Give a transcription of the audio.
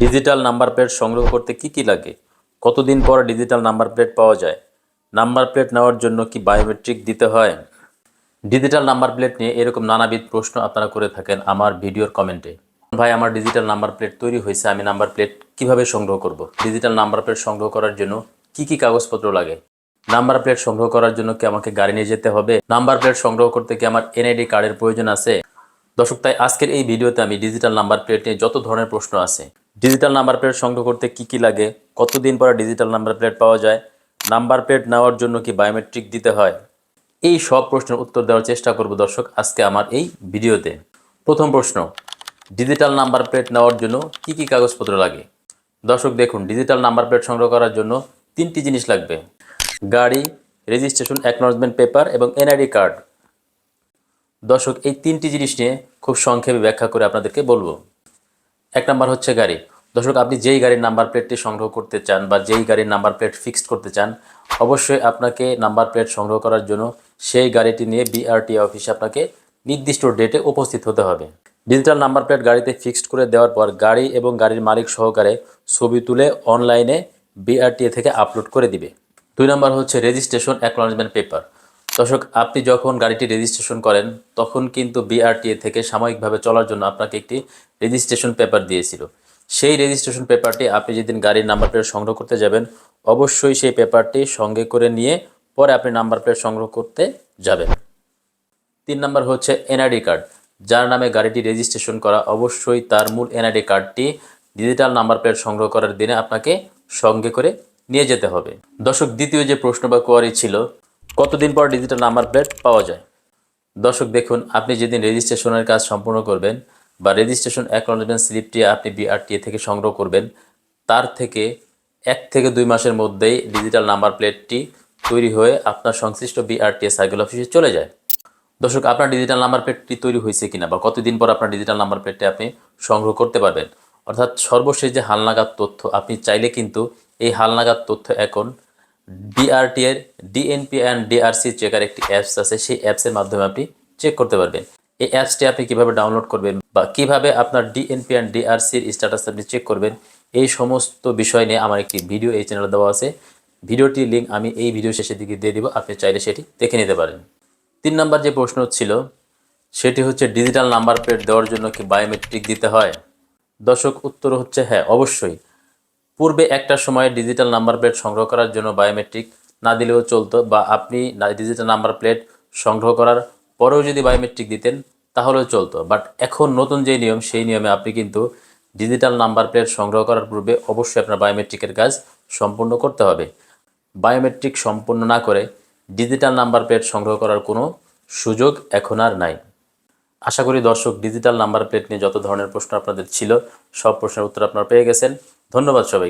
Digital number plate সংগ্রহ করতে কি কি লাগে? কতদিন পর ডিজিটাল নাম্বার প্লেট পাওয়া যায়? নাম্বার প্লেট নেওয়ার জন্য কি বায়োমেট্রিক দিতে হয়? ডিজিটাল নাম্বার প্লেট নিয়ে এরকম নানাবিধ প্রশ্ন আপনারা করে থাকেন আমার ভিডিওর কমেন্টে। ভাই, আমার ডিজিটাল নাম্বার প্লেট তৈরি হয়েছে, আমি নাম্বার প্লেট কীভাবে সংগ্রহ করব? ডিজিটাল নাম্বার প্লেট সংগ্রহ করার জন্য কি কি কাগজপত্র লাগে? নাম্বার প্লেট সংগ্রহ করার জন্য কি আমাকে গাড়ি নিয়ে যেতে হবে? নাম্বার প্লেট সংগ্রহ করতে কি আমার এনআইডি কার্ডের প্রয়োজন আছে? দর্শক, তাই আজকের এই ভিডিওতে আমি ডিজিটাল নাম্বার প্লেট নিয়ে যত ধরনের প্রশ্ন আছে ডিজিটাল নাম্বার প্লেট সংগ্রহ করতে কি কি লাগে, কতদিন পরে ডিজিটাল নাম্বার প্লেট পাওয়া যায় নাম্বার প্লেট নেওয়ার জন্য কি বায়োমেট্রিক দিতে হয়, এই সব প্রশ্নের উত্তর দেওয়ার চেষ্টা করব দর্শক আজকে আমার এই ভিডিওতে। প্রথম প্রশ্ন ডিজিটাল নাম্বার প্লেট নেওয়ার জন্য কি কি কাগজপত্র লাগে? দর্শক, দেখুন ডিজিটাল নাম্বার প্লেট সংগ্রহ করার জন্য তিনটি জিনিস লাগবে। গাড়ি রেজিস্ট্রেশন অ্যাকনোলজমেন্ট পেপার এবং এনআইডি কার্ড দর্শক, এই তিনটি জিনিস নিয়ে খুব সংক্ষেপে ব্যাখ্যা করে আপনাদেরকে বলব। এক নাম্বার হচ্ছে গাড়ি। দর্শক, আপনি যেই গাড়ির নাম্বার প্লেটটি সংগ্রহ করতে চান বা যেই গাড়ির নাম্বার প্লেট ফিক্সড করতে চান, অবশ্যই আপনাকে নাম্বার প্লেট সংগ্রহ করার জন্য সেই গাড়িটি নিয়ে বিআরটি অফিসে আপনাকে নির্দিষ্ট ডেটে উপস্থিত হতে হবে। ডিজিটাল নাম্বার প্লেট গাড়িতে ফিক্সড করে দেওয়ার পর গাড়ি এবং গাড়ির মালিক সহকারে ছবি তুলে অনলাইনে বিআরটিএ থেকে আপলোড করে দিবে। দুই নম্বর হচ্ছে রেজিস্ট্রেশন অ্যাকনোলজমেন্ট পেপার দর্শক, আপনি যখন গাড়িটি রেজিস্ট্রেশন করেন, তখন কিন্তু বিআরটিএ থেকে সাময়িকভাবে চলার জন্য আপনাকে একটি রেজিস্ট্রেশন পেপার দিয়েছিল। সেই রেজিস্ট্রেশন পেপারটি আপনি যেদিন গাড়ির নাম্বার প্লেট সংগ্রহ করতে যাবেন, অবশ্যই সেই পেপারটি সঙ্গে করে নিয়ে পরে আপনি নাম্বার প্লেট সংগ্রহ করতে যাবেন। তিন নম্বর হচ্ছে এনআইডি কার্ড যার নামে গাড়িটি রেজিস্ট্রেশন করা, অবশ্যই তার মূল এনআইডি কার্ডটি ডিজিটাল নাম্বার প্লেট সংগ্রহ করার দিনে আপনাকে সঙ্গে করে নিয়ে যেতে হবে। দর্শক, দ্বিতীয় যে প্রশ্ন বা কোয়ারি ছিল কতদিন পর ডিজিটাল নাম্বার প্লেট পাওয়া যায়? দর্শক, দেখুন, আপনি যেদিন রেজিস্ট্রেশনের কাজ সম্পূর্ণ করবেন বা রেজিস্ট্রেশন অ্যাকনোলজমেন্ট স্লিপটি আপনি বিআরটিএ থেকে সংগ্রহ করবেন, তার থেকে এক থেকে দুই মাসের মধ্যেই ডিজিটাল নাম্বার প্লেটটি তৈরি হয়ে আপনার সংশ্লিষ্ট বিআরটিএ সার্কেল অফিসে চলে যায়। দর্শক, আপনার ডিজিটাল নাম্বার প্লেটটি তৈরি হয়েছে কিনা বা কতদিন পর আপনার ডিজিটাল নাম্বার প্লেটটি আপনি সংগ্রহ করতে পারবেন? অর্থাৎ সর্বশেষ যে হালনাগাদ তথ্য আপনি চাইলে কিন্তু এই হালনাগাদ তথ্য এখন ডিআরটি এর ডিএনপি অ্যান্ড ডিআরসি চেকার একটি অ্যাপস আছে, সেই অ্যাপসের মাধ্যমে আপনি চেক করতে পারবেন। এই অ্যাপসটি আপনি কীভাবে ডাউনলোড করবেন বা কীভাবে আপনার ডিএনপি অ্যান্ড ডিআরসির স্ট্যাটাস আপনি চেক করবেন, এই সমস্ত বিষয় নিয়ে আমার একটি ভিডিও এই চ্যানেলে দেওয়া আছে। ভিডিওটির লিঙ্ক আমি এই ভিডিও শেষের দিকে দিয়ে দিব, আপনি চাইলে সেটি দেখে নিতে পারেন। তিন নম্বর যে প্রশ্ন ছিল, সেটি হচ্ছে ডিজিটাল নাম্বার প্লেট দেওয়ার জন্য কি বায়োমেট্রিক দিতে হয়? দর্শক, উত্তর হচ্ছে হ্যাঁ অবশ্যই। পূর্বে একটা সময় ডিজিটাল নাম্বার প্লেট সংগ্রহ করার জন্য বায়োমেট্রিক না দিলেও চলতো বা আপনি ডিজিটাল নাম্বার প্লেট সংগ্রহ করার পরেও যদি বায়োমেট্রিক দিতেন, তাহলেও চলতো। বাট এখন নতুন যে নিয়ম, সেই নিয়মে আপনি কিন্তু ডিজিটাল নাম্বার প্লেট সংগ্রহ করার পূর্বে অবশ্যই আপনার বায়োমেট্রিকের কাজ সম্পূর্ণ করতে হবে। বায়োমেট্রিক সম্পূর্ণ না করে ডিজিটাল নাম্বার প্লেট সংগ্রহ করার কোনো সুযোগ এখন আর নাই। আশা করি দর্শক ডিজিটাল নাম্বার প্লেট নিয়ে যত ধরনের প্রশ্ন আপনাদের ছিল, সব প্রশ্নের উত্তর আপনারা পেয়ে গেছেন। ধন্যবাদ সবাইকে।